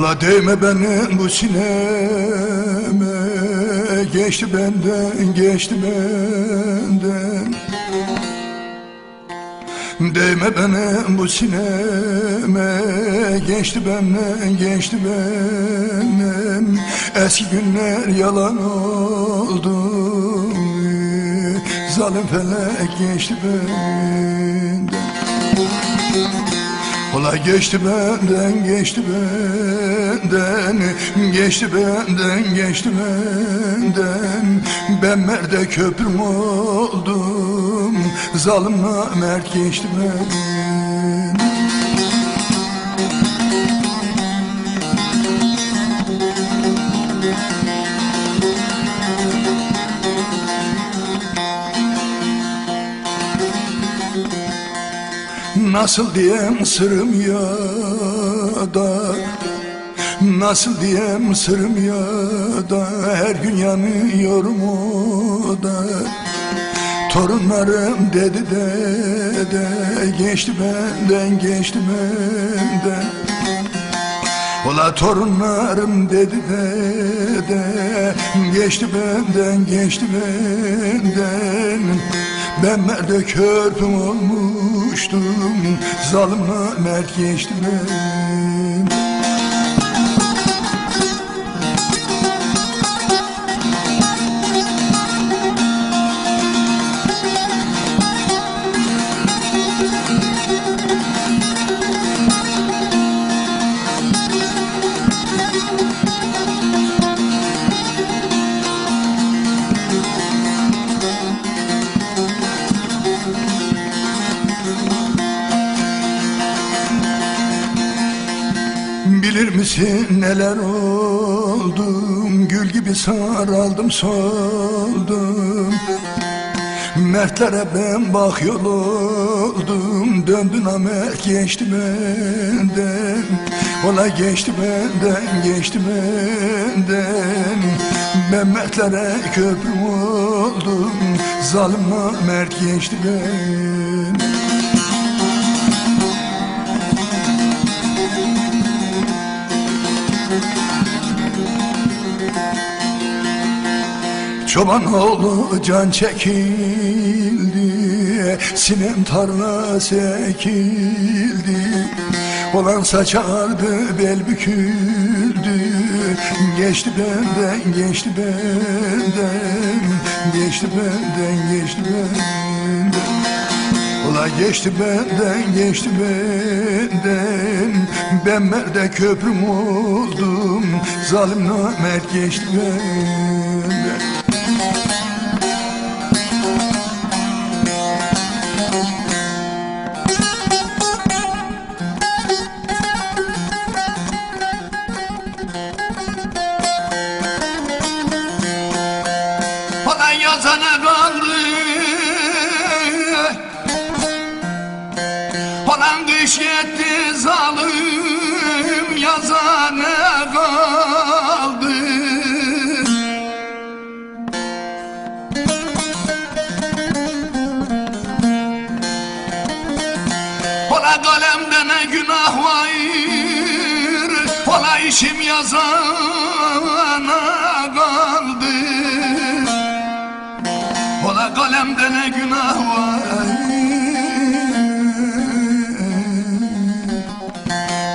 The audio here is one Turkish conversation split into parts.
Ola değme benim bu sineme. Geçti benden, geçti benden. Değme benim bu sineme. Geçti benden, geçti benden. Eski günler yalan oldu. Zalim felek geçti benden Ola geçti benden, geçti benden Geçti benden, geçti benden. Ben merde köprüm oldum Zalim mert geçti benden Nasıl diyem sırrım ya da Nasıl diyem sırrım ya da Her gün yanıyorum o da. Torunlarım dedi de de Geçti benden geçti benden. Ola torunlarım dedi de de Geçti benden geçti benden Ben merde körpüm olmuştum Zalim mert geçti Misin neler oldum? Gül gibi saraldım soldum Mertlere ben bak yol oldum. Döndün amert geçti benden. Ola geçti benden geçti benden. Ben mertlere köprüm oldum. Zalim mert geçti benden Çoban oğlu can çekildi Sinem tarla sekildi. Olan saçardı bel büküldü Geçti benden geçti benden Geçti benden geçti benden. Ola geçti benden geçti benden Ben merde köprüm oldum Zalim namert geçti benden yazana kaldı. Olan kış yetti zalim yazana kaldı. Ola kalemde ne günah var? Ola işim yazana kaldı Ola kalemde ne günah var?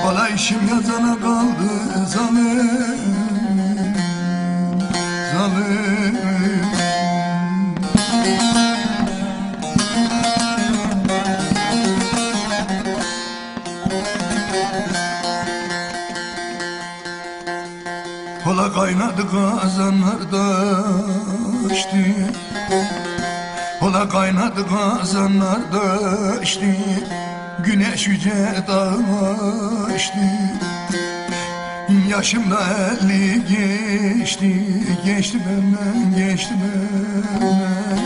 Ola işim yazana kaldı zalim. Zalim. Ola kaynadı kazanlarda içti Ola kaynadı kazanlarda içti. Güneş yüce dağa içti. Yaşımda elli geçti. Geçti benden geçti benden.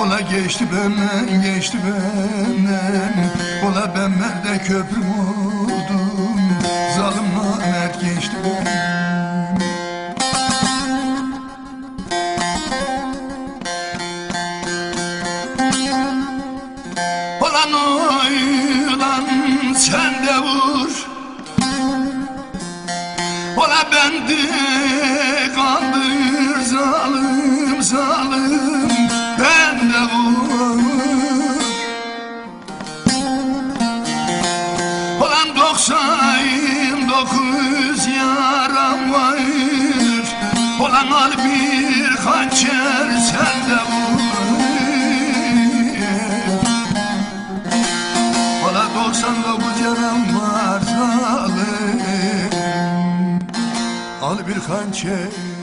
Ola geçti benden geçti benden. Ola ben merde köprüm oldum bende kandır zalim zalim bende vur Olan doksan dokuz yaram var Olan al bir hançer hançer